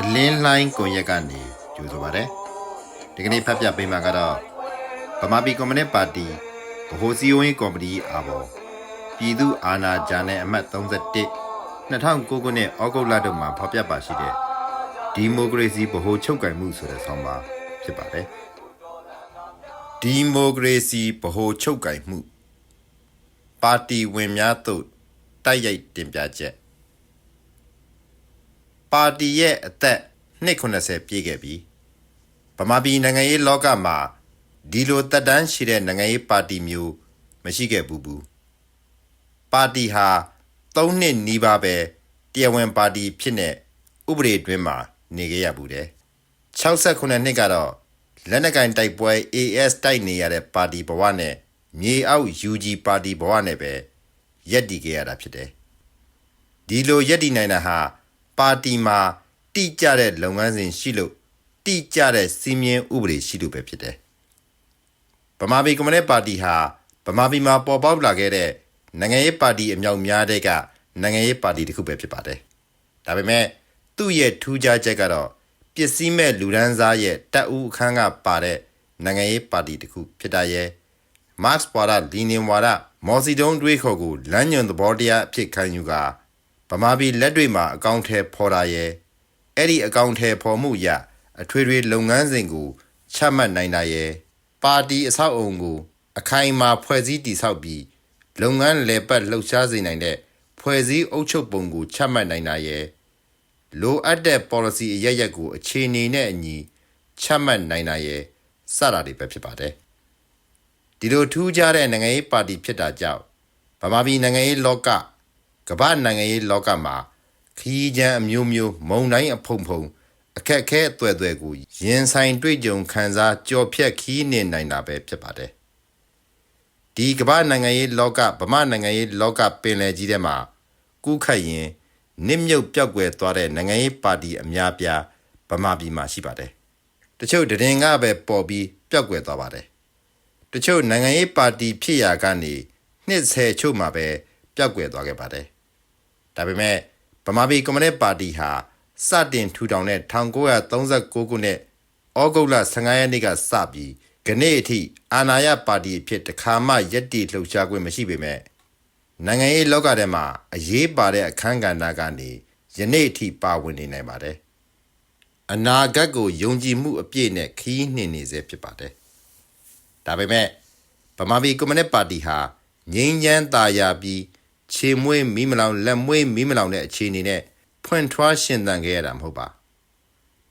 အလင်းလှိုင်းကွန်ရက်ကနေကြိုဆိုပါရစေဒီကနေ့ဖတ်ပြပေးမှာကတော့ဗမာပြည်ကွန်မြူနစ်ပါတီဗဟိုစည်းရုံးရေးကော်မတီအာဘော်ပြည်သူ့အာဏာဂျာနယ်အမှတ်31 2009ခုနှစ်ဩဂုတ်လတုန်းမှာဖော်ပြပါရှိတဲ့ဒီမိုကရေစီဗဟိုချုပ်ကိုင်မှုဆိုတဲ့ဆောင်းပါဖြစ်ပါတယ် ဒီမိုကရေစီဗဟိုချုပ်ကိုင်မှုပါတီဝင်များသို့တိုက်ရိုက်တင်ပြချက်ပါတီရဲ့အသက်290ပြည့်ခဲ့ပြီဗမာပြည်နိုင်ငံရေးလောကမှာဒီလိုတက်တန်းရှိတဲ့နိုင်ငံရေးပါတီမျိုးမရှိခဲ့ဘူးဘူးပါတီဟာ3နှစ်နီးပါးပဲတရားဝင်ပါတီဖြစ်နေဥပဒေတွင်းမှာနေခဲ့ရဘူးတယ်69နှစ်ကတော့ လက်နက်ကင်တိုက်ပွဲ AS တိုက်နေရတဲ့ပါတီဘဝနဲ့မြေအောက် UG ပါတီဘဝနဲ့ပဲရက်တည်ခဲ့ရတာဖြစ်တယ်ဒီလိုရက်တည်နိုင်တာဟာပါတီမှာတိကျတဲ့လုပ်ငန်းစဉ်ရှိလို့တိကျတဲ့စီမင်းဥပဒေရှိလို့ပဲဖြစ်တယ်။ဗမာပြည်ကွန်မြူနစ်ပါတီဟာဗမာပြည်မှာပေါ်ပေါက်လာခဲ့တဲ့နိုင်ငံရေးပါတီအမြောက်များတဲ့ကနိုင်ငံရေးပါတီတစ်ခုပဲဖြစ်ပါတယ်။ဒါပေမဲ့သူ့ရဲ့ထူးခြားချက်ကတော့ ပစ္စည်းမဲ့လူဒန်းစားရဲ့တပ်ဦးအခန်းကပါတဲ့နိုင်ငံရေးပါတီတစ်ခုဖြစ်တာရဲ့မတ်စ်ပွာဒလီနင်ဝါဒမော်စီတုံးတွေးခေါ်ကိုလမ်းညွန်သဘောတရားအဖြစ်ခံယူကာဗမာပြည်လက်တွေမှာအကောင့်ထဲဖော်တာရဲ့အဲ့ဒီအကောင့်ထဲဖော်မှုရအထွေထွေလုပ်ငန်းစဉ်ကိုချမှတ်နိုင်တာရဲ့ပါတီအဆောက်အုံကို အခိုင်အမာဖွဲ့စည်းတည်ဆောက်ပြီးလုပ်ငန်းလည်ပတ်လှုပ်ရှားစေနိုင်တဲ့ဖွဲ့စည်းအုပ်ချုပ်ပုံကိုချမှတ်နိုင်တာရဲ့ လိုအပ်တဲ့ policy အရရက်ကိုအခြေအနေနဲ့အညီချမှတ်နိုင်တာရဲ့စတာတွေပဲဖြစ်ပါတယ်ဒီလိုထူးခြားတဲ့နိုင်ငံရေးပါတီဖြစ်တာကြောင့်ဗမာပြည်နိုင်ငံရေးလောကကမ္ဘာနိုင်ငံရေးလောကမှာခီးချမ်းအမျိုးမျိုးမုံတိုင်းအဖုံဖုံအခက်အခဲအသွဲ့သွဲကိုရင်ဆိုင်တွေ့ကြုံခံစားကြော်ဖြတ်ခီးနေနိုင်တာပဲဖြစ်ပါတယ်ဒီကမ္ဘာနိုင်ငံရေးလောကဗမာနိုင်ငံရေးလောကပင်လယ်ကြီးထဲမှာကူးခတ်ရင် နစ်မြုပ်ပြောက်ကွယ်သွားတဲ့နိုင်ငံရေးပါတီအများပြားဗမာပြည်မှာရှိပါတယ်တချို့တရင်ကပဲပေါ်ပြီးပြောက်ကွယ်သွားပါတယ်တချို့နိုင်ငံရေးပါတီဖြစ်ရာကနေနှစ်ဆယ်ချို့မှာပဲပျောက်ကွယ်သွားခဲ့ပါတယ်။ဒါပေမဲ့ဗမာပြည်ကွန်မြူနစ်ပါတီဟာစတင်ထူထောင်တဲ့1939ခုနှစ်ဩဂုတ်လ15ရက်နေ့ကစပြီးခနေ့အထိအာဏာရပါတီအဖြစ်တစ်ခါမှယက်တီလှုပ်ရှားခွင့်မရှိပေမဲ့ နိုင်ငံရေးလောကထဲမှာအရေးပါတဲ့အခန်းကဏ္ဍကနေယနေ့အထိပါဝင်နေနိုင်ပါတယ်။အနာဂတ်ကိုယုံကြည်မှုအပြည့်နဲ့ခီးနှင်နေစေဖြစ်ပါတယ်။ဒါပေမဲ့ဗမာပြည်ကွန်မြူနစ်ပါတီဟာငြိမ်းချမ်းသာယာပြီးခြေမွေးမီးမလောင်လက်မွေးမီးမလောင်တဲ့အခြေအနေနဲ့ဖွင့်ထွားရှင်သန်ခဲ့ရတာမဟုတ်ပါ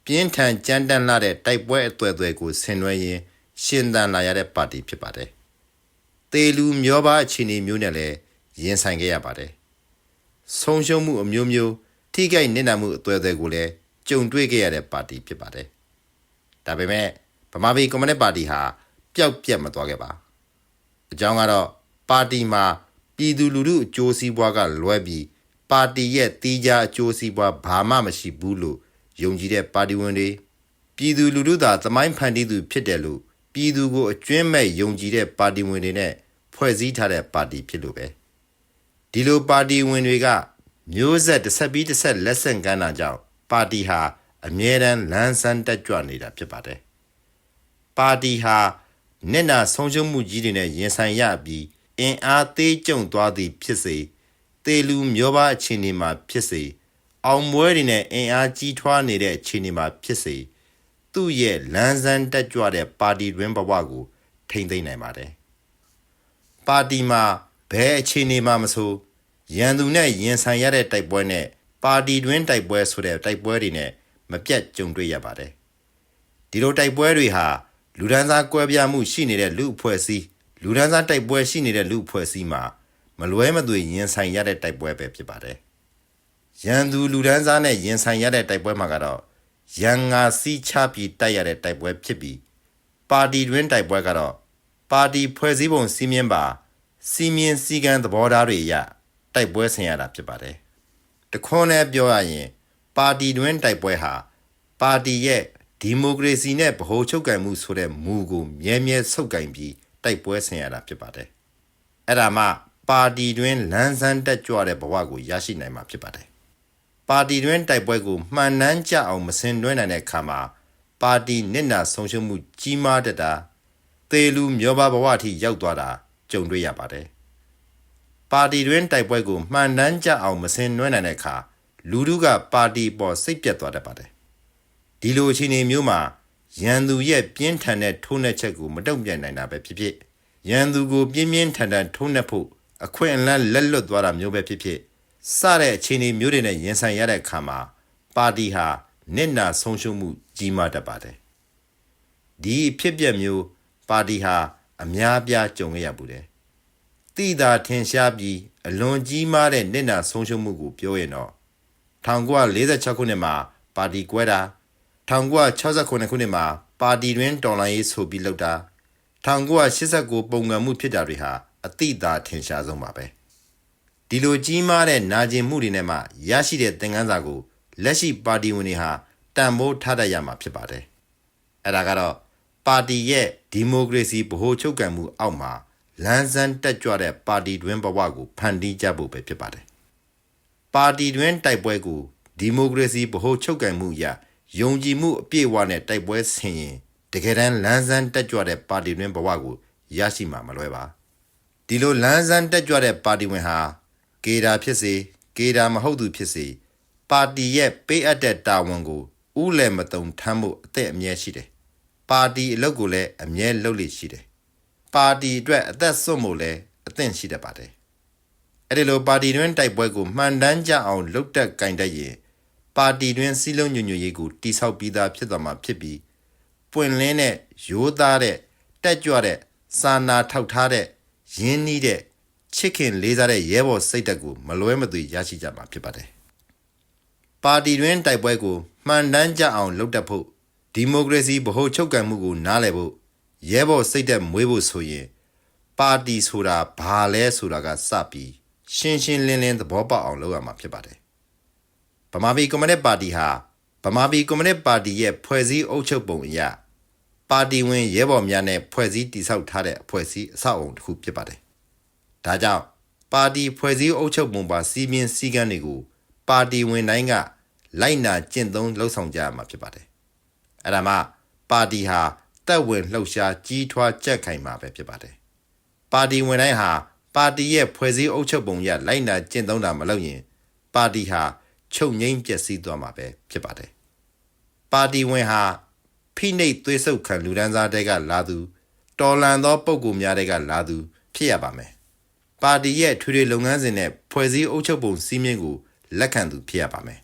ပြင်းထန်ကြမ်းတမ်းလာတဲ့တိုက်ပွဲအသွဲသွဲကိုဆင်နွှဲရင်းရှင်သန်လာရတဲ့ပါတီဖြစ်ပါတယ်တေလူမျောပါအခြေအနေမျိုးနဲ့လည်း ရင်ဆိုင်ခဲ့ရပါတယ်ဆုံးရှုံးမှုအမျိုးမျိုးထိခိုက်နစ်နာမှုအသွဲသွဲကိုလည်းကြုံတွေ့ခဲ့ရတဲ့ပါတီဖြစ်ပါတယ်ဒါပေမဲ့ဗမာပြည်ကွန်မြူနစ်ပါတီဟာပျောက်ပြက်မသွားခဲ့ပါအကြောင်းကတော့ပါတီမှာပြည်သူလူထုအကျိုးစီးပွားကလွဲပြီးပါတီရဲ့တီးခြားအကျိုးစီးပွားဘာမှမရှိဘူးလို့ယုံကြည်တဲ့ပါတီဝင်တွေပြည်သူလူထုသာသမိုင်းဖန်တီးသူဖြစ်တယ်လို့ပြည်သူကိုအကျွင်းမဲ့ယုံကြည်တဲ့ပါတီဝင်တွေနဲ့ဖွဲ့စည်းထားတဲ့ပါတီဖြစ်လို့ပဲ ဒီလိုပါတီဝင်တွေကမျိုးဆက်တစ်ဆက်ပြီးတစ်ဆက်လက်ဆင့်ကမ်းတာကြောင့်ပါတီဟာအမြဲတမ်းလန်းဆန်းတက်ကြွနေတာဖြစ်ပါတယ်ပါတီဟာနစ်နာဆုံးရှုံးမှုကြီးတွေနဲ့ရင်ဆိုင်ရပြီးအင်အားသေးကျုံသွားသည်ဖြစ်စေတေလူမျိုးပါအခြေအနေမှာဖြစ်စေအောင်ပွဲတွေနဲ့အင်အားကြီးထွားနေတဲ့အခြေအနေမှာဖြစ်စေသူ့ရဲ့လန်းဆန်းတက်ကြွတဲ့ပါတီတွင်ဘဝကိုထိမ့်သိမ့်နိုင်ပါတယ်ပါတီမှာ ဘယ်အခြေအနေမှာမဆိုရန်သူနဲ့ရင်ဆိုင်ရတဲ့တိုက်ပွဲနဲ့ပါတီတွင်တိုက်ပွဲဆိုတဲ့တိုက်ပွဲတွေနဲ့မပြတ်ကြုံတွေ့ရပါတယ်ဒီလိုတိုက်ပွဲတွေဟာလူဒန်းစားကွဲပြားမှုရှိနေတဲ့လူအဖွဲ့အစည်းလူဒန်းစားတိုက်ပွဲရှိနေတဲ့လူအဖွဲ့အစည်းမှာမလွဲမသွေရင်ဆိုင်ရတဲ့တိုက်ပွဲပဲဖြစ်ပါတယ်။ရန်သူလူဒန်းစားနဲ့ရင်ဆိုင်ရတဲ့တိုက်ပွဲမှာကတော့ရန်ငါစီးချပြီးတိုက်ရတဲ့တိုက်ပွဲဖြစ်ပြီးပါတီတွင်းတိုက်ပွဲကတော့ပါတီဖွဲ့စည်းပုံစီမင်းပါ စီမင်းစည်းကမ်းသဘောထားတွေအရတိုက်ပွဲဆင်ရတာဖြစ်ပါတယ်။တခွန်းနဲ့ပြောရရင် ပါတီတွင်းတိုက်ပွဲဟာပါတီရဲ့ဒီမိုကရေစီနဲ့ဗဟိုချုပ်ကိုင်မှုဆိုတဲ့မူကိုမြဲမြဲဆုပ်ကိုင်ပြီးတိုက်ပွဲဆင်ရတာဖြစ်ပါတယ်အဲ့ဒါမှပါတီတွင်လန်းဆန်းတက်ကြွတဲ့ဘဝကိုရရှိနိုင်မှာဖြစ်ပါတယ်ပါတီတွင်တိုက်ပွဲကိုမှန်နှမ်းကြအောင်မစင်တွဲနိုင်တဲ့အခါမှာပါတီနစ်နာဆုံးရှုံးမှုကြီးမားတတ်တာသေလူမျောပါဘဝအထိရောက်သွားတာ ကြုံတွေ့ရပါတယ်ပါတီတွင်တိုက်ပွဲကိုမှန်နှမ်းကြအောင်မစင်နွဲနိုင်တဲ့အခါလူထုကပါတီပေါ်စိတ်ပြတ်သွားတတ်ပါတယ်ဒီလိုအခြေအနေမျိုးမှာရန်သူရဲ့ပြင်းထန်တဲ့ထိုးနှက်ချက်ကိုမတုံ့ပြန်နိုင်တာပဲဖြစ်ဖြစ်ရန်သူကိုပြင်းပြင်းထန်ထန်ထိုးနှက်ဖို့အခွင့်အလမ်းလက်လွတ်သွားတာမျိုးပဲဖြစ်ဖြစ်စတဲ့အခြေအနေမျိုးတွေနဲ့ရင်ဆိုင်ရတဲ့အခါမှာပါတီဟာနစ်နာဆုံးရှုံးမှုကြီးမားတတ်ပါတယ်ဒီအဖြစ်အပျက်မျိုးပါတီဟာ အများပြားကြုံခဲ့ရပူတယ်တိသာထင်ရှားပြီးအလွန်ကြီးမားတဲ့နစ်နာဆုံးရှုံးမှုကိုပြောရင်တော့1946ခုနှစ်မှာပါတီကွဲတာ1969ခုနှစ်မှာပါတီတွင်တော်လှန်ရေးဆိုပြီးလုပ်တာ1989ပုံငံမှုဖြစ်တာတွေဟာအတိအသာထင်ရှားဆုံးပါပဲဒီလိုကြီးမားတဲ့နာကျင်မှုတွေနဲ့မှရရှိတဲ့သင်ခန်းစာကိုလက်ရှိပါတီဝင်တွေဟာတန်ဖိုးထားတတ်ရမှာဖြစ်ပါတယ်အဲ့ဒါကတော့ ပါတီရဲ့ဒီမိုကရေစီဗဟိုချုပ်ကံမှုအောက်မှာလမ်းစမ်းတက်ကြွတဲ့ပါတီတွင်ဘဝကိုဖန်တီးကြဖို့ပဲဖြစ်ပါတယ်ပါတီတွင်တိုက်ပွဲကိုဒီမိုကရေစီဗဟိုချုပ်ကံမှုအရယုံကြည်မှုအပြည့်အဝနဲ့တိုက်ပွဲဆင်ရင်တကယ်တမ်းလမ်းစမ်းတက်ကြွတဲ့ပါတီတွင်ဘဝကိုရရှိမှာမလွယ်ပါဒီလိုလမ်းစမ်းတက်ကြွတဲ့ပါတီဝင်ဟာကေတာဖြစ်စေကေတာမဟုတ်သူဖြစ်စေပါတီရဲ့ပေးအပ်တဲ့တာဝန်ကိုဥလည်းမတုံထမ်းဖို့အသက်အမြဲရှိတယ် ပါတီအလုပ်ကိုလည်းအမြဲလုပ်လိရှိတယ်ပါတီအတွက်အသက်ဆွတ်ဖို့လည်းအသင့်ရှိတတ်ပါတယ်အဲ့ဒီလိုပါတီတွင်တိုက်ပွဲကိုမှန်တမ်းကြအောင်လုပ်တတ်ကင်တတ်ရင်ပါတီတွင်စီးလုံးညွညွတ်ရေးကိုတိဆောက်ပြီးသားဖြစ်သွားမှာဖြစ်ပြီးပွင့်လင်းတဲ့ရိုးသားတဲ့တက်ကြွတဲ့စာနာထောက်ထားတဲ့ရင်းနှီးတဲ့ချစ်ခင်လေးစားတဲ့ရဲဘော်စိတ်ဓာတ်ကိုမလွဲမသွေရရှိကြမှာဖြစ်ပါတယ်ပါတီတွင်တိုက်ပွဲကိုမှန်တမ်းကြအောင်လုပ်တတ်ဖို့ ဒီမိုကရေစီဗဟိုချုပ်ကံမှုကိုနားလည်ဖို့ရဲဘော်စိတ်ဓာတ်မွေးဖို့ဆိုရင်ပါတီဆိုတာဘာလဲဆိုတာကစပြီးရှင်းရှင်းလင်းလင်းသဘောပေါက်အောင်လုပ်ရမှာဖြစ်ပါတယ်ဗမာပြည်ကွန်မြူနစ်ပါတီဟာဗမာပြည်ကွန်မြူနစ်ပါတီရဲ့ဖွဲ့စည်းအုပ်ချုပ်ပုံအရပါတီဝင်ရဲဘော်များနဲ့ဖွဲ့စည်းတည်ဆောက်ထားတဲ့အဖွဲ့အစည်းအဆောက်အုံတစ်ခုဖြစ်ပါတယ်ဒါကြောင့်ပါတီဖွဲ့စည်းအုပ်ချုပ်ပုံပါစီမင်းစည်းကမ်းတွေကိုပါတီဝင်တိုင်းကလိုက်နာကျင့်သုံးလှုပ်ဆောင်ကြရမှာဖြစ်ပါတယ် အဲ့ဒါမှပါတီဟာတက်ဝင်လှုပ်ရှားကြီးထွားကြက်ခိုင်မှာပဲဖြစ်ပါတယ်ပါတီဝင်တိုင်းဟာပါတီရဲ့ဖွဲ့စည်းအုပ်ချုပ်ပုံရလိုက်နာကျင့်သုံးတာမလုပ်ရင် ပါတီဟာချုပ်ငိမ့်ပျက်စီးသွားမှာပဲဖြစ်ပါတယ်ပါတီဝင်ဟာဖိနှိပ်သွေးဆုပ်ခံလူဒန်းစားတဲကလာသူတော်လန်သောပုံကူများတဲကလာသူ ဖြစ်ရပါမယ်ပါတီရဲ့ထွေထွေလုပ်ငန်းစဉ်နဲ့ဖွဲ့စည်းအုပ်ချုပ်ပုံစည်းမျဉ်းကိုလက်ခံသူဖြစ်ရပါမယ်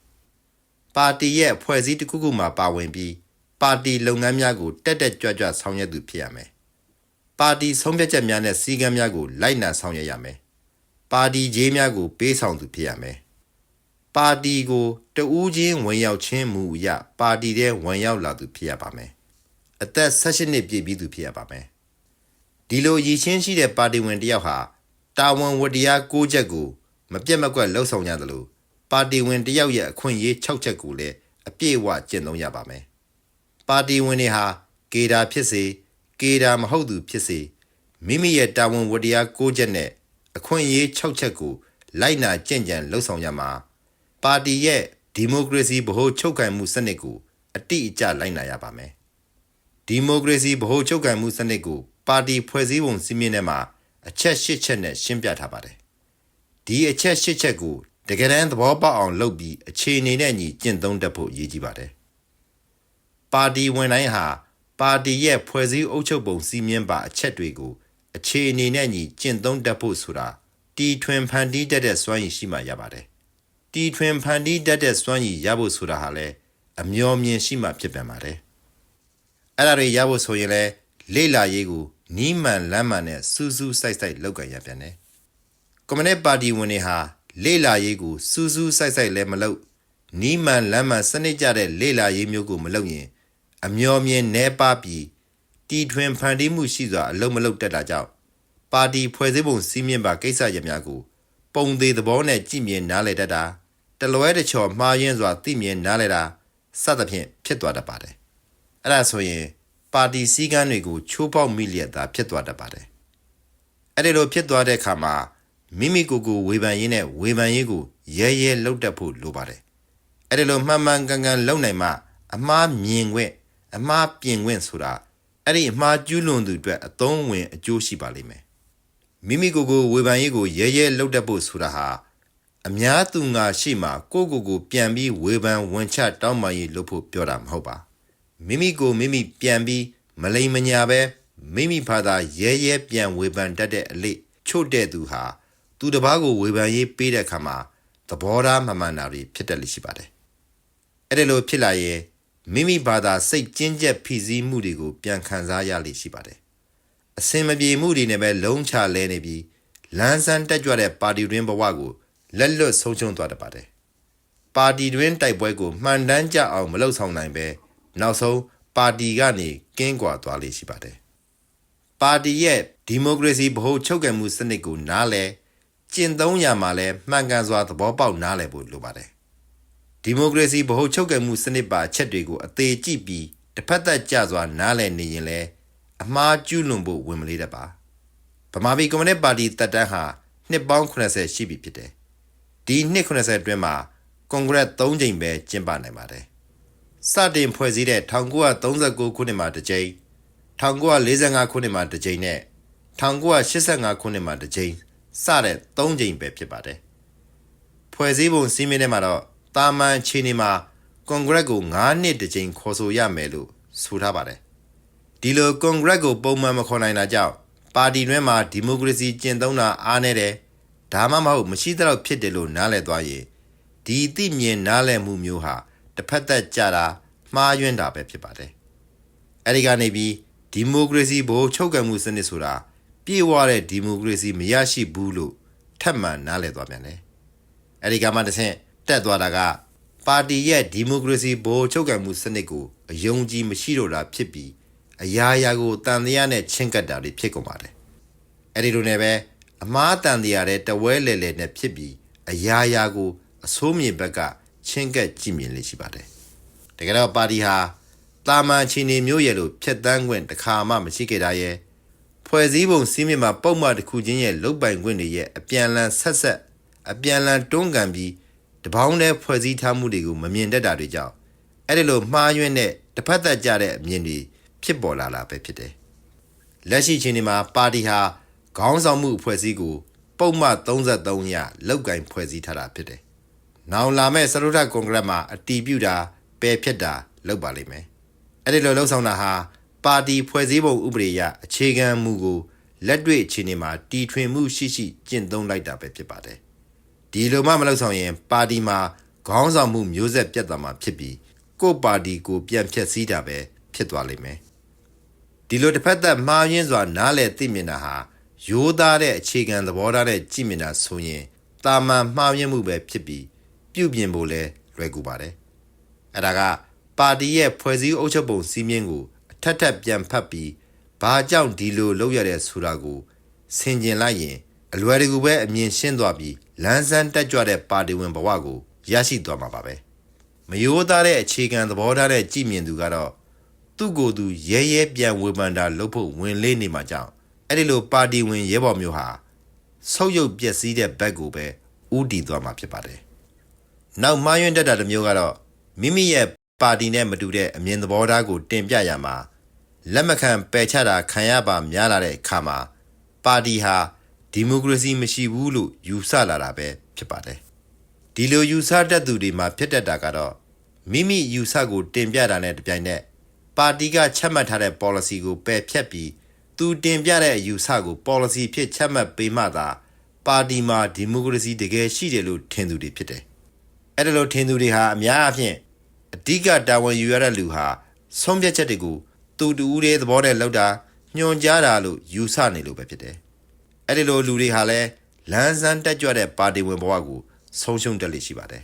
ပါတီရဲ့ဖွဲ့စည်းတစ်ခုခုမှာပါဝင်ပြီး ပါတီလုပ်ငန်းများကိုတက်တက်ကြွကြွဆောင်ရွက်သူဖြစ်ရမယ်ပါတီဆုံးဖြတ်ချက်များနဲ့စည်းကမ်းများကိုလိုက်နာဆောင်ရွက်ရမယ်ပါတီခြေးများကိုပေးဆောင်သူဖြစ်ရမယ်ပါတီကိုတဦးချင်းဝင်ရောက်ခြင်းမူအရပါတီထဲဝင်ရောက်လာသူဖြစ်ရပါမယ်။အသက်16နှစ်ပြည့်ပြီးသူဖြစ်ရပါမယ်။ဒီလိုရည်ချင်းရှိတဲ့ပါတီဝင်တစ်ယောက်ဟာတာဝန်ဝတ္တရား၉ချက်ကိုမပြတ်မကွက်လှုပ်ဆောင်ကြသလိုပါတီဝင်တစ်ယောက်ရဲ့အခွင့်အရေး6ချက်ကိုလည်းအပြည့်အဝကျင့်သုံးရပါမယ်။ ပါတီဝင်တွေဟာကေတာဖြစ်စေကေတာမဟုတ်သူဖြစ်စေမိမိရဲ့တာဝန်ဝတ္တရား၉ချက်နဲ့အခွင့်အရေး6ချက်ကို လိုက်နာကျင့်ကြံလှုပ်ဆောင်ရမှာပါတီရဲ့ဒီမိုကရေစီဗဟိုချုပ်ကိုင်မှုစနစ်ကိုအတိအကျလိုက်နာရပါမယ်။ဒီမိုကရေစီဗဟိုချုပ်ကိုင်မှုစနစ်ကိုပါတီဖွဲ့စည်းပုံစည်းမျဉ်းထဲမှာအချက်၈ချက်နဲ့ရှင်းပြထားပါတယ်။ဒီအချက်၈ချက်ကိုတကယ်တမ်းသဘောပေါက်အောင်လုပ်ပြီးအခြေအနေနဲ့ညီကျင့်သုံးတတ်ဖို့ရည်ကြီးပါတယ်။ ပါတီဝင်တိုင်းဟာပါတီရဲ့ဖွဲ့စည်းအုပ်ချုပ်ပုံစည်းမျဉ်းပါအချက်တွေကိုအခြေအနေနဲ့ညီကျင့်သုံးတတ်ဖို့ဆိုတာတီထွင်ဖန်တီးတတ်တဲ့စွမ်းရည်ရှိမှရပါတယ်။တီထွင်ဖန်တီးတတ်တဲ့စွမ်းရည်ရဖို့ဆိုတာဟာလည်းအမျော်မြင်ရှိမှဖြစ်ပြန်ပါတယ်။အဲ့ဒါတွေရဖို့ဆိုရင်လည်းလေ့လာရေးကိုနီးမှန်လမ်းမှန်နဲ့စူးစူးစိုက်စိုက်လုပ်ကြရပြန်တယ်။ကွန်မြူနစ်ပါတီဝင်တွေဟာလေ့လာရေးကိုစူးစူးစိုက်စိုက်လည်းမလုပ်နီးမှန်လမ်းမှန်စနစ်ကြတဲ့လေ့လာရေးမျိုးကိုမလုပ်ရင် အမျော်မြင်နှဲပါပြီးတီထွင်ဖန်တီးမှုရှိစွာအလုံးမလုံးတက်တာကြောင့်ပါတီဖွဲ့စည်းပုံစည်းမျဉ်းပါကိစ္စရပ်များကိုပုံသေးသဘောနဲ့ကြည်မြင်နားလည်တတ်တာတလွဲတချော်မှားယွင်းစွာသိမြင်နားလည်တာစသဖြင့်ဖြစ်သွားတတ်ပါတယ်အဲ့ဒါဆိုရင်ပါတီစည်းကမ်းတွေကိုချိုးပေါက်မိလျက်သာဖြစ်သွားတတ်ပါတယ်အဲ့ဒီလိုဖြစ်သွားတဲ့အခါမှာမိမိကိုယ်ကိုဝေဖန်ရင်းနဲ့ဝေဖန်ရေးကိုရဲရဲလှုပ်တတ်ဖို့လိုပါတယ်အဲ့ဒီလိုမှန်မှန်ကန်ကန်လုပ်နိုင်မှအမှားမြင်ခွင့် အမှားပြင်ခွင့်ဆိုတာအဲ့ဒီအမှားကျူးလွန်သူအတွက်အသုံးဝင်အကျိုးရှိပါလိမ့်မယ်မိမိကိုယ်ကိုဝေဖန်ရေးကိုရဲရဲလှုပ်တတ်ဖို့ဆိုတာဟာအများသူငါရှိမှကိုယ့်ကိုယ်ကိုပြန်ပြီးဝေဖန်ဝန်ချတောင်းပန်ရေးလုပ်ဖို့ပြောတာမဟုတ်ပါမိမိကိုမိမိပြန်ပြီးမလိမ်မညာပဲမိမိဘာသာရဲရဲပြန်ဝေဖန်တတ်တဲ့အလေးချို့တဲ့သူဟာသူတစ်ပါးကိုဝေဖန်ရေးပေးတဲ့အခါမှာသဘောထားမမှန်တာတွေဖြစ်တတ်လိမ့်ရှိပါတယ်။အဲ့ဒီလိုဖြစ်လာရင် မိမိဘာသာစိတ်ကျဉ်ကျက်ဖိစီးမှုတွေကိုပြန်ခံစားရလိမ့်ရှိပါတယ်။အစင်မပြေမှုတွေနဲ့ပဲလုံးချလဲနေပြီးလန်းဆန်းတက်ကြွတဲ့ပါတီတွင်ဘဝကိုလက်လွတ်ဆုံးရှုံးသွားတတ်ပါတယ်။ပါတီတွင်တိုက်ပွဲကိုမှန်တမ်းကြအောင်မလုပ်ဆောင်နိုင်ပဲနောက်ဆုံးပါတီကနေကင်းကွာသွားလိမ့်ရှိပါတယ်။ပါတီရဲ့ဒီမိုကရေစီဗဟိုချုပ်ကိုင်မှုစနစ်ကိုနားလဲကျင့်သုံးရမှာလဲမှန်ကန်စွာသဘောပေါက်နားလဲဖို့လိုပါတယ်။ ဒီမိုကရေစီဗဟိုချုပ်ကိုင်မှုစနစ်ပါအချက်တွေကိုအသေးကြည့်ပြီးတစ်ဖက်သက်ကြစွာနားလဲနေရင်လဲအမှားကျူးလွန်ဖို့ဝင်မလေးတတ်ပါ။ဗမာပြည်ကွန်မြူနစ်ပါတီတက်တန်းဟာနှစ်ပေါင်း80ရှိပြီဖြစ်တယ်။ဒီနှစ်80အတွင်းမှာကွန်ဂရက်3ကြိမ်ပဲကျင်းပနိုင်ပါတယ်။စတင်ဖွဲ့စည်းတဲ့1939ခုနှစ်မှာတစ်ကြိမ်1945ခုနှစ်မှာတစ်ကြိမ်နဲ့1985ခုနှစ်မှာတစ်ကြိမ်စတဲ့3ကြိမ်ပဲဖြစ်ပါတယ်။ဖွဲ့စည်းပုံစီးမင်းထဲမှာတော့ တာမန်အခြေအနေမှာကွန်ဂရက်ကို9နှစ်တစ်ကြိမ်ခေါ်ဆိုရမယ်လို့ဆိုထားပါတယ်။ဒီလိုကွန်ဂရက်ကိုပုံမှန်မခေါ်နိုင်တာကြောင့်ပါတီတွင်းမှာဒီမိုကရေစီကျင့်သုံးတာအားနည်းတယ်။ဒါမှမဟုတ်မရှိတဲ့လောက်ဖြစ်တယ်လို့နားလည်သွားရင်ဒီအသိမြင်နားလည်မှုမျိုးဟာတစ်ဖက်သက်ကြတာမှားယွင်းတာပဲဖြစ်ပါတယ်။အဲဒီကနေပြီးဒီမိုကရေစီဘိုးချုပ်ကံမှုစနစ်ဆိုတာပြေဝတဲ့ဒီမိုကရေစီမရရှိဘူးလို့ထပ်မံနားလည်သွားပြန်တယ်။အဲဒီကမှတစ်ဆင့် တက်သွားတာကပါတီရဲ့ဒီမိုကရေစီဘိုးချုပ်ကံမှုစနစ်ကိုအယုံကြည်မရှိတော့တာဖြစ်ပြီးအရာရာကိုတန်တရားနဲ့ချင်းကပ်တာတွေဖြစ်ကုန်ပါတယ်။အဲ့ဒီလိုနဲ့ပဲအမားတန်တရားတဲ့တဝဲလေလေနဲ့ဖြစ်ပြီးအရာရာကိုအဆိုးမြင်ဘက်ကချင်းကပ်ကြည့်မြင်လေးရှိပါတယ်။တကယ်တော့ပါတီဟာတာမန်ချင်းနေမျိုးရဲ့လို့ဖြတ်တန်းခွင့်တစ်ခါမှမရှိခဲ့တာရဲ့ဖွဲ့စည်းပုံစည်းမျဉ်းမှာပုံမှန်တစ်ခုချင်းရဲ့လုတ်ပိုင်ခွင့်တွေရဲ့အပြန်အလှန်ဆက်ဆက်အပြန်အလှန်တွန်းကန်ပြီး တပေါင်းတဲ့ဖွဲ့စည်းထားမှုတွေကိုမမြင်တတ်တာတွေကြောင့်အဲ့ဒီလိုမှားယွင်းတဲ့တစ်ဖက်သက်ကြတဲ့အမြင်တွေဖြစ်ပေါ်လာတာပဲဖြစ်တယ်။လက်ရှိချိန်ဒီမှာပါတီဟာခေါင်းဆောင်မှုအဖွဲ့အစည်းကို ပုံမှန်33ရလောက်ကင်ဖွဲ့စည်းထားတာဖြစ်တယ်။နောင်လာမဲ့စရုဒ္ဓကွန်ဂရက်မှာအတီးပြုတာပယ်ဖြတ်တာလုပ်ပါလိမ့်မယ်။အဲ့ဒီလိုလှုပ်ဆောင်တာဟာပါတီဖွဲ့စည်းပုံဥပဒေအရအခြေခံမူကိုလက်တွေ့အခြေအနေမှာတီထွင်မှုရှိရှိကျင့်သုံးလိုက်တာပဲဖြစ်ပါတယ်။ ဒီလိုမှမလုပ်ဆောင်ရင်ပါတီမှာခေါင်းဆောင်မှုမျိုးဆက်ပြတ်သွားမှာဖြစ်ပြီးကိုယ့်ပါတီကိုပြန်ဖြတ်စည်းတာပဲဖြစ်သွားလိမ့်မယ်။ဒီလိုတစ်ဖက်သက်မှားယွင်းစွာနားလည်သိမြင်တာဟာရိုးသားတဲ့အခြေခံသဘောထားနဲ့ကြည့်မြင်တာဆိုရင်တာမန်မှားယွင်းမှုပဲဖြစ်ပြီးပြုပြင်ဖို့လဲလွယ်ကူပါတယ်။အဲ့ဒါကပါတီရဲ့ဖွဲ့စည်းအုပ်ချုပ်ပုံစည်းမျဉ်းကိုအထက်ထပ်ပြန်ဖတ်ပြီးဘာကြောင့်ဒီလိုလုပ်ရတဲ့ဆိုတာကိုဆင်ခြင်လိုက်ရင်အလွယ်တကူပဲအမြင်ရှင်းသွားပြီးလန်းဆန်းတက်ကြွတဲ့ပါတီဝင်ဘဝကိုရရှိသွားမှာပါပဲ။မယိုးသားတဲ့အခြေခံသဘောထားနဲ့ကြည့်မြင်သူကတော့သူ့ကိုယ်သူရဲရဲပြန်ဝေဖန်တာလုပ်ဖို့ဝင်လေးနေမှာကြောင့်အဲ့ဒီလိုပါတီဝင်ရဲဘော်မျိုးဟာဆုတ်ယုတ်ပျက်စီးတဲ့ဘက်ကိုပဲဥတီသွားမှာဖြစ်ပါတယ်။နောက်မှားယွင်းတတ်တာတစ်မျိုးကတော့မိမိရဲ့ပါတီနဲ့မတူတဲ့အမြင်သဘောထားကို တင်ပြရမှာလက်မခံပယ်ချတာခံရပါများလာတဲ့အခါမှာပါတီဟာ ဒီမိုကရေစီမရှိဘူးလို့ယူဆလာတာပဲဖြစ်ပါတယ်။ဒီလိုယူဆတတ်သူတွေမှာဖြစ်တတ်တာကတော့မိမိယူဆကိုတင်ပြတာနဲ့တပြိုင်နက်ပါတီကချမှတ်ထားတဲ့ policy ကိုပယ်ဖျက်ပြီးသူတင်ပြတဲ့အယူဆကို policy ဖြစ်ချမှတ်ပေးမှသာပါတီမှာဒီမိုကရေစီတကယ်ရှိတယ်လို့ထင်သူတွေဖြစ်တယ်။အဲ့ဒါလိုထင်သူတွေဟာအများအားဖြင့်အဓိကတာဝန်ယူရတဲ့လူဟာဆုံးဖြတ်ချက်တွေကိုသူတူဦးတဲ့သဘောနဲ့လုပ်တာညွှန်ကြားတာလို့ယူဆနေလို့ပဲဖြစ်တယ်။ အဲ့ဒီလိုလူတွေဟာလည်းလန်းဆန်းတက်ကြွတဲ့ပါတီဝင်ဘဝကိုဆုံးရှုံးတက်လိမ့်ရှိပါတယ်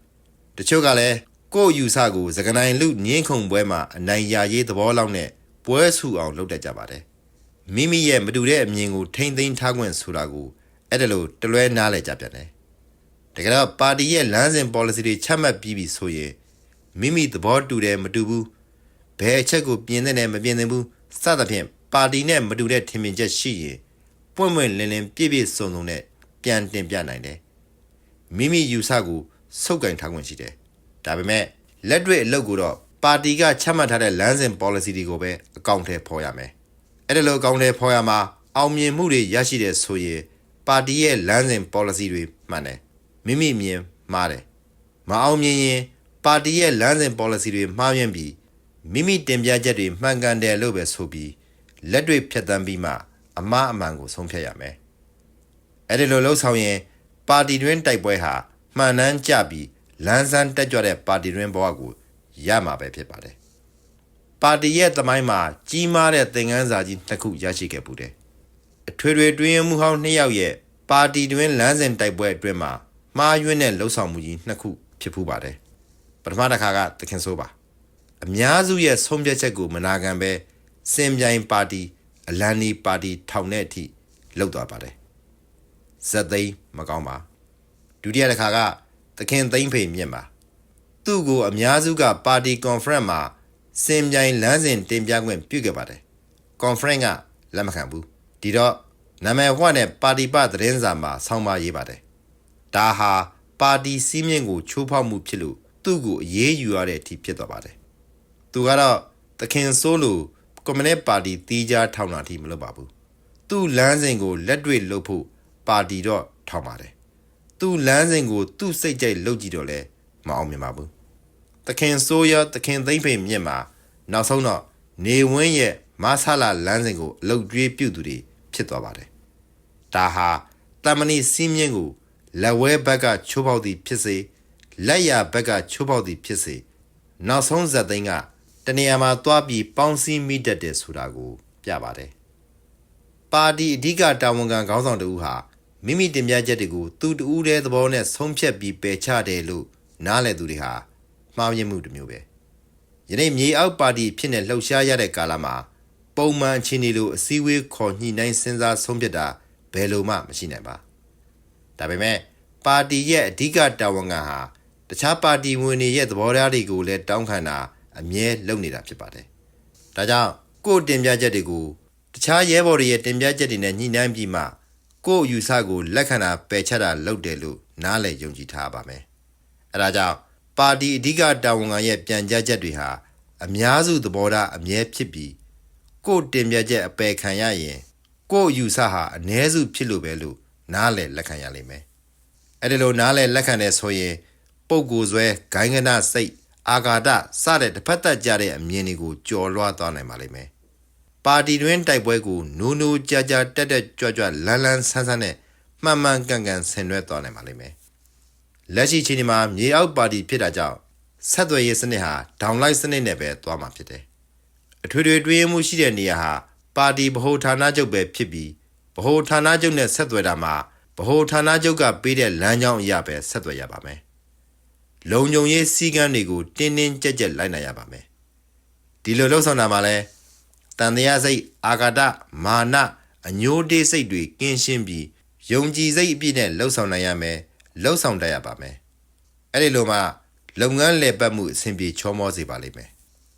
။တချို့ကလည်းကိုယ့်ယူဆကိုစကနိုင်လူညင်းခုန်ပွဲမှာအနိုင်ရရေးသဘောလောက်နဲ့ပွဲဆူအောင်လုပ်တတ်ကြပါတယ်။မိမိရဲ့မတူတဲ့အမြင်ကိုထိမ့်သိမ်းထားခွင့်ဆိုတာကိုအဲ့ဒါလိုတလွဲနားလဲကြပြန်တယ်။တကယ်တော့ပါတီရဲ့လမ်းစဉ် policy တွေချမှတ်ပြီးပြီဆိုရင်မိမိသဘောတူတယ်မတူဘူးဘယ်အချက်ကိုပြင်သင့်တယ်မပြင်သင့်ဘူးစသဖြင့်ပါတီနဲ့မတူတဲ့ထင်မြင်ချက်ရှိရင် ပပွင့်ပွင့်လင်းလင်းပြည့်ပြည့်စုံစုံနဲ့ပြန်တင်ပြနိုင်တယ်မိမိယူဆကိုစုပ်ကင်ထားခွင့်ရှိတယ်ဒါပေမဲ့လက်တွေ့အလုပ်ကိုတော့ပါတီကချမှတ်ထားတဲ့လမ်းစဉ် policy တွေကိုပဲအကောင့်ထဲဖော်ရမယ်အဲ့ဒါလိုအကောင့်ထဲဖော်ရမှာအောင်မြင်မှုတွေရရှိတဲ့ဆိုရင်ပါတီရဲ့လမ်းစဉ် policy တွေမှန်တယ်မိမိမြင်မှားတယ်မအောင်မြင်ရင်ပါတီရဲ့လမ်းစဉ် policy တွေမှားယွင်းပြီးမိမိတင်ပြချက်တွေမှန်ကန်တယ်လို့ပဲဆိုပြီးလက်တွေ့ဖြတ်သန်းပြီးမှ အမှားအမှန်ကိုဆုံးဖြတ်ရမယ်အဲ့ဒီလိုလှုပ်ဆောင်ရင် ပါတီတွင်းတိုက်ပွဲဟာမှန်တမ်းကြပြီးလမ်းစမ်းတက်ကြွတဲ့ပါတီတွင်းဘဝကိုရမှာပဲဖြစ်ပါတယ်ပါတီရဲ့သမိုင်းမှာကြီးမားတဲ့သင်ခန်းစာကြီးတစ်ခုရရှိခဲ့ပူတယ်အထွေထွေတွင်းမှုဟောင်းနှစ်ယောက်ရဲ့ပါတီတွင်းလမ်းစဉ်တိုက်ပွဲအတွင်းမှာမှားယွင်းတဲ့လှုပ်ဆောင်မှုကြီးနှစ်ခုဖြစ်ဖူးပါတယ်ပထမတစ်ခါကသခင်ဆိုးပါအများစုရဲ့ဆုံးဖြတ်ချက်ကိုမနာခံပဲစင်ပြိုင်ပါတီ အလန်နီပါတီထောင်တဲ့အထိလှုပ်သွားပါတယ်ဇက်သိန်းမကောင်းပါဒုတိယတစ်ခါကသခင်သိန်းဖေမြင့်ပါသူ့ကိုအများစုကပါတီကွန်ဖရင့်မှာစင်ပြိုင်လမ်းစဉ်တင်ပြခွင့်ပြုခဲ့ပါတယ်ကွန်ဖရင့်ကလက်မခံဘူးဒီတော့နာမည်ဟွနဲ့ပါတီပသတင်းစာမှာဆောင်းပါရေးပါတယ်ဒါဟာပါတီစည်းမျဉ်းကိုချိုးဖောက်မှုဖြစ်လို့သူ့ကိုအရေးယူရတဲ့အထိဖြစ်သွားပါတယ်သူကတော့သခင်ဆိုးလို ကွန်မြူနစ်ပါတီတီးခြားထောင်တာအထိမလုပ်ပါဘူးသူ့လမ်းစဉ်ကိုလက်တွေ့လုပ်ဖို့ပါတီတော့ထောင်ပါတယ်သူ့လမ်းစဉ်ကိုသူ့စိတ်ကြိုက်လုပ်ကြည့်တော့လဲမအောင်မြင်ပါဘူးသခင်ဆိုးရသခင်သိမ့်ဖိန်မြင့်မှာနောက်ဆုံးတော့နေဝင်းရဲ့မဆလာလမ်းစဉ်ကိုအလုတ်ကျွေးပြုတ်သူတွေဖြစ်သွားပါတယ်ဒါဟာတမဏိစီးမြင့်ကိုလက်ဝဲဘက်ကချိုးပေါက်သည်ဖြစ်စေလက်ရဘက်ကချိုးပေါက်သည်ဖြစ်စေနောက်ဆုံးဇက်သိန်းကတ နေရာမှာသွားပြီးပေါင်းစည်းမိတတ်တယ်ဆိုတာကိုပြပါတယ်။ပါတီအဓိကတာဝန်ခံခေါင်းဆောင်တဦးဟာမိမိတင်ပြချက်တွေကိုသူ့တူးတဲ့သဘောနဲ့ဆုံးဖြတ်ပြီးပယ်ချတယ်လို့နားလည်သူတွေဟာမှားယွင်းမှုတစ်မျိုးပဲ။ယနေ့မြေအောက်ပါတီဖြစ်နေလှုပ်ရှားရတဲ့ကာလမှာပုံမှန်အခြေအနေလိုအစည်းအဝေးခေါ်ညှိနှိုင်းစဉ်းစားဆုံးဖြတ်တာဘယ်လိုမှမရှိနိုင်ပါ။ဒါပေမဲ့ပါတီရဲ့အဓိကတာဝန်ခံဟာတခြားပါတီဝင်တွေရဲ့သဘောထားတွေကိုလည်းတောင်းခံတာ အမြဲလုပ်နေတာဖြစ်ပါတယ်။ဒါကြောင့်ကိုယ့်တင်ပြချက်တွေကိုတခြားရဲဘော်တွေရဲ့တင်ပြချက်တွေနဲ့ညှိနှိုင်းပြီးမှကိုယ့်အယူဆကိုလက်ခံတာပယ်ချတာလုပ်တယ်လို့နားလည်ယုံကြည်ထားပါမယ်။အဲဒါကြောင့်ပါတီအဓိကတာဝန်ခံရဲ့ပြန်ကြားချက်တွေဟာအများစုသဘောထားအမြဲဖြစ်ပြီးကိုယ့်တင်ပြချက်အပယ်ခံရရင်ကိုယ့်အယူဆဟာအ ਨੇ စုဖြစ်လို့ပဲလို့နားလည်လက်ခံရလိမ့်မယ်။အဲ့ဒီလိုနားလဲလက်ခံတဲ့ဆိုရင်ပုံကိုယ်ဆွဲဂိုင်းကနစိတ် အာဃာတစတဲ့တစ်ဖက်သက်ကြတဲ့အမြင်တွေကိုကြော်လွှားသွားနိုင်ပါလိမ့်မယ်။ပါတီတွင်းတိုက်ပွဲကိုနိုးနိုးကြာကြာတက်တက်ကြွကြွလန်းလန်းဆန်းဆန်းနဲ့မှန်မှန်ကန်ကန်ဆင်နွှဲသွားနိုင်ပါလိမ့်မယ်။လက်ရှိချိန်ဒီမှာမြေအောက်ပါတီဖြစ်တာကြောင့်ဆက်သွယ်ရေးစနစ်ဟာဒေါင်လိုက်စနစ်နဲ့ပဲသွားမှာဖြစ်တယ်။အထွေထွေတွင်းမှုရှိတဲ့နေရာဟာပါတီဗဟိုဌာနချုပ်ပဲဖြစ်ပြီးဗဟိုဌာနချုပ်နဲ့ဆက်သွယ်တာမှာဗဟိုဌာနချုပ်ကပေးတဲ့လမ်းကြောင်းအရာပဲဆက်သွယ်ရပါမယ်။ လုံခြုံရေးစည်းကမ်းတွေကိုတင်းတင်းကြပ်ကြပ်လိုက်နိုင်ရပါမယ်။ဒီလိုလှုပ်ဆောင်တာမှာလဲတန်တရားစိတ်အာဃာတမာနအညိုးတေးစိတ်တွေကင်းရှင်းပြီးယုံကြည်စိတ်အပြည့်နဲ့လှုပ်ဆောင်နိုင်ရမယ်။လှုပ်ဆောင်တတ်ရပါမယ်။အဲ့ဒီလိုမှလုပ်ငန်းလည်ပတ်မှုအဆင်ပြေချောမောစေပါလိမ့်မယ်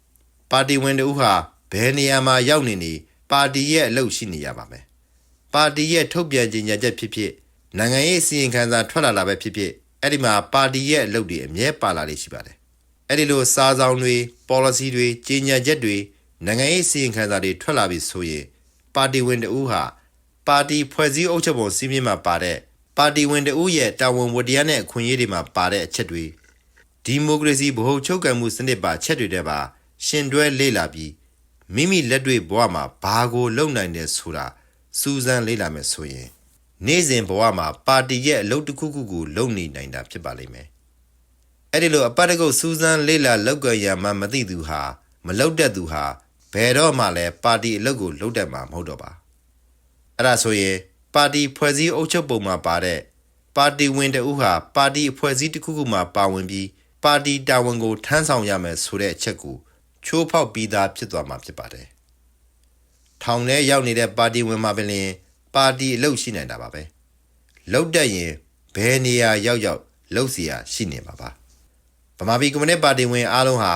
။ပါတီဝင်တို့ဟာဘယ်နေရာမှာရောက်နေနေပါတီရဲ့အလုပ်ရှိနေရပါမယ်။ပါတီရဲ့ထုတ်ပြန်ကြေညာချက်ဖြစ်ဖြစ်နိုင်ငံရေးအစီရင်ခံစာထွက်လာတာပဲဖြစ်ဖြစ် အဲ့ဒီမှာပါတီရဲ့အလုပ်တွေအမြဲပါလာလေးရှိပါတယ်။အဲ့ဒီလိုစာဆောင်တွေ policy တွေကြေညာချက်တွေနိုင်ငံရေးအစီရင်ခံစာတွေထွက်လာပြီဆိုရင်ပါတီဝင်တို့ဟာပါတီဖွဲ့စည်းအုပ်ချုပ်ပုံစည်းမျဉ်းမှာပါတဲ့ပါတီဝင်တို့ရဲ့တာဝန်ဝတ္တရားနဲ့အခွင့်အရေးတွေမှာပါတဲ့အချက်တွေဒီမိုကရေစီဗဟိုချုပ်ကံမှုစနစ်ပါချက်တွေတဲ့ပါရှင်တွဲလေ့လာပြီးမိမိလက်တွေ့ဘဝမှာဘာကိုလုပ်နိုင်တယ်ဆိုတာစူးစမ်းလေ့လာမယ်ဆိုရင် နေ့စဉ်ဘဝမှာပါတီရဲ့အလုပ်တစ်ခုခုကိုလုပ်နေနိုင်တာဖြစ်ပါလိမ့်မယ်။အဲ့ဒီလိုအပတ်တကုတ်စူးစမ်းလေ့လာလောက်ကရမှမသိသူဟာမလုပ်တတ်သူဟာဘယ်တော့မှလည်းပါတီအလုပ်ကိုလုပ်တတ်မှာမဟုတ်တော့ပါ။အဲ့ဒါဆိုရင်ပါတီဖွဲ့စည်းအုပ်ချုပ်ပုံမှာပါတဲ့ပါတီဝင်တဦးဟာပါတီအဖွဲ့အစည်းတစ်ခုခုမှာပါဝင်ပြီးပါတီတာဝန်ကိုထမ်းဆောင်ရမယ်ဆိုတဲ့အချက်ကိုချိုးဖောက်ပြီးသားဖြစ်သွားမှာဖြစ်ပါတယ်။ထောင်ထဲရောက်နေတဲ့ပါတီဝင်မှာပင်လျင် ပါတီအလုပ်ရှိနိုင်တာပါပဲ။လုပ်တတ်ရင်ဘယ်နေရာရောက်ရောက်လုပ်เสียရှိနေမှာပါ။ဗမာပြည်ကွန်မြူနစ်ပါတီဝင်အားလုံးဟာ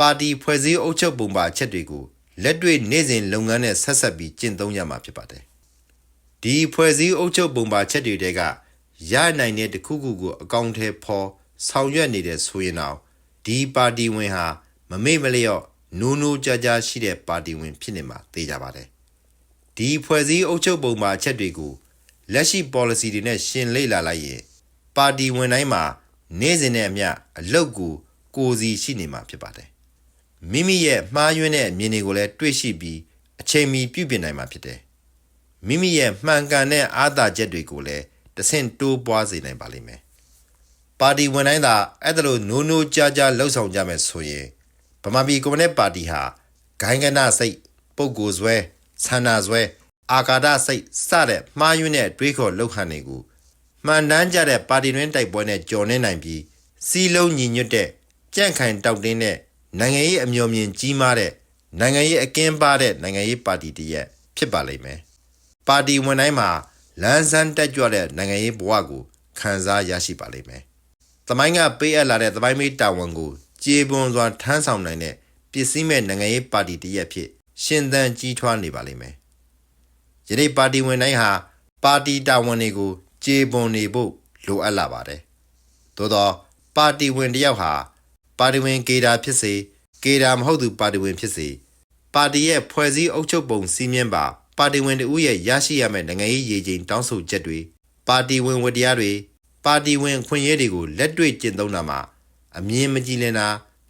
ပါတီဖွဲ့စည်းအုပ်ချုပ်ပုံပါအချက်တွေကိုလက်တွေ့နေ့စဉ်လုပ်ငန်းနဲ့ဆက်ဆက်ပြီးကျင့်သုံးရမှာဖြစ်ပါတယ်။ ဒီ ဒီဖွဲ့စည်းအုပ်ချုပ်ပုံပါချက်တွေတဲကရနိုင်တဲ့တစ်ခုခုကိုအကောင့်ထဲပေါ်ဆောင်ရွက်နေတဲ့ဆိုရင်တော့ဒီပါတီဝင်ဟာမမေ့မလျော့နိုးနိုးကြားကြားရှိတဲ့ပါတီဝင်ဖြစ်နေမှာသိကြပါတယ် ဒီဖွဲ့စည်းအုပ်ချုပ်ပုံပါချက်တွေကိုလက်ရှိ policy တွေနဲ့ရှင်လေ့လာလိုက်ရင်ပါတီဝင်တိုင်းမှာနေ့စဉ်နဲ့အမျှအလုတ်ကိုကိုယ်စီရှိနေမှာဖြစ်ပါတယ်မိမိရဲ့မှားယွင်းတဲ့အမြင်တွေကိုလည်းတွေ့ရှိပြီးအချိန်မီပြုပြင်နိုင်မှာဖြစ်တယ်မိမိရဲ့မှန်ကန်တဲ့အာသာချက်တွေကိုလည်းတဆင့်တိုးပွားစေနိုင်ပါလိမ့်မယ်။ပါတီဝင်တိုင်းသာအဲ့ဒါလိုနိုးနိုးကြားကြားလှုပ်ဆောင်ကြမယ်ဆိုရင်ဗမာပြည်ကွန်မြူနစ်ပါတီဟာဂိုင်းကနစိတ်ပုဂ္ဂိုလ်ဆွဲ ဆန္ဒဆွဲအာကာဒစိတ်စတဲ့မှားယွင်းတဲ့တွေးခေါ်လှုပ်ခန့်တွေကိုမှန်တမ်းကြတဲ့ပါတီတွင်းတိုက်ပွဲနဲ့ကြော်နေနိုင်ပြီးစီးလုံးညီညွတ်တဲ့ကြန့်ခိုင်တောက်တင်းတဲ့နိုင်ငံရေးအမျှော်မြင်ကြီးမားတဲ့နိုင်ငံရေးအကင်းပါတဲ့နိုင်ငံရေးပါတီတည်းရဲ့ဖြစ်ပါလိမ့်မယ်။ပါတီဝင်တိုင်းမှာလန်းဆန်းတက်ကြွတဲ့နိုင်ငံရေးဘဝကိုခံစားရရှိပါလိမ့်မယ်။သမိုင်းကပေးအပ်လာတဲ့သမိုင်းမေးတာဝန်ကိုကြေပွန်စွာထမ်းဆောင်နိုင်တဲ့ပစ္စည်းမဲ့နိုင်ငံရေးပါတီတစ်ရပ်ဖြစ် ရှင်သန်ကြီးထွားနေပါလိမ့်မယ်။ယနေ့ပါတီဝင်တိုင်းဟာပါတီတာဝန်တွေကိုကြေပွန်နေဖို့လိုအပ်လာပါတယ်။သို့သောပါတီဝင်တစ်ယောက်ဟာပါတီဝင်ကေတာဖြစ်စေကေတာမဟုတ်သူပါတီဝင်ဖြစ်စေပါတီရဲ့ဖွဲ့စည်းအုပ်ချုပ်ပုံစည်းမျဉ်းပါပါတီဝင်တဦးရဲ့ရရှိရမယ့်နိုင်ငံရေးရည်ချိန်တောင်းဆိုချက်တွေပါတီဝင်ဝတရားတွေပါတီဝင်အခွင့်အရေးတွေကိုလက်တွေ့ကျင့်သုံးတာမှာအမြင်မကြည်လင်တာ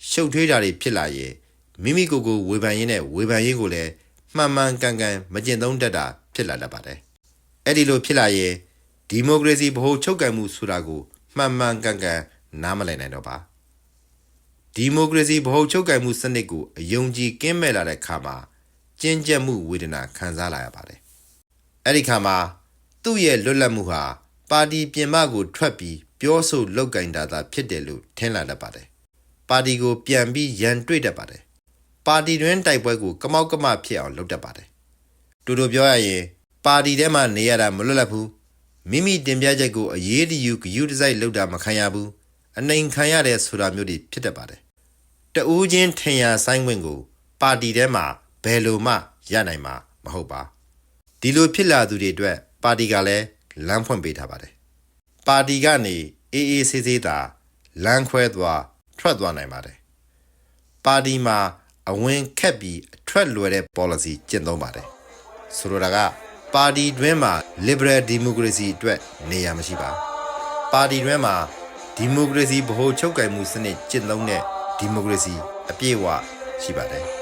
ရှုပ်ထွေးတာတွေဖြစ်လာရင် မိမိကိုယ်ကိုဝေဖန်ရင်းနဲ့ဝေဖန်ရင်းကိုလည်းမှန်မှန်ကန်ကန်မကျင့်သုံးတတ်တာဖြစ်လာတတ်ပါတယ်အဲ့ဒီလိုဖြစ်လာရင်ဒီမိုကရေစီဗဟိုချုပ်ကိုင်မှုဆိုတာကိုမှန်မှန်ကန်ကန်နားမလည်နိုင်တော့ပါဒီမိုကရေစီဗဟိုချုပ်ကိုင်မှုစနစ်ကိုအယုံကြည်ကင်းမဲ့လာတဲ့ခါမှာကျဉ်ကျက်မှုဝေဒနာခံစားလာရပါတယ်။အဲ့ဒီခါမှာသူ့ရဲ့လွတ်လပ်မှုဟာပါတီပြင်ပကိုထွက်ပြီးပြောဆိုလောက်ကင်တာသာဖြစ်တယ်လို့ထင်လာတတ်ပါတယ်။ပါတီကိုပြန်ပြီးရန်တွေ့တတ်ပါတယ်။ ပါတီတွင်တိုက်ပွဲကိုကမောက်ကမဖြစ်အောင်လုပ်တတ်ပါတယ်။တူတူပြောရရင်ပါတီထဲမှာနေရတာမလွတ်လပ်ဘူး။မိမိတင်ပြချက်ကိုအရေးတယူဂယူတစိုက်လုပ်တာမခံရဘူး။အနိုင်ခံရတဲ့ဆိုတာမျိုးတွေဖြစ်တတ်ပါတယ်။တဦးချင်းထင်ရဆိုင်ခွင့်ကို ပါတီထဲမှာဘယ်လိုမှရနိုင်မှာမဟုတ်ပါဒီလိုဖြစ်လာသူတွေအတွက်ပါတီကလည်းလမ်းဖွင့်ပေးထားပါတယ်ပါတီကနေအေးအေးဆေးဆေးသာလမ်းခွဲသွားထွက်သွားနိုင်ပါတယ်ပါတီမှာ အဝင်ခက်ပြီးအထွက်လွယ်တဲ့ policy ကျင့်သုံးပါတယ်ဆိုလိုတာကပါတီတွင်းမှာ liberal democracy အတွက်နေရာမရှိပါပါတီတွင်းမှာဒီမိုကရေစီဗဟိုချုပ်ကိုင်မှုစနစ်ကျင့်သုံးတဲ့ဒီမိုကရေစီအပြည့်အဝရှိပါတယ်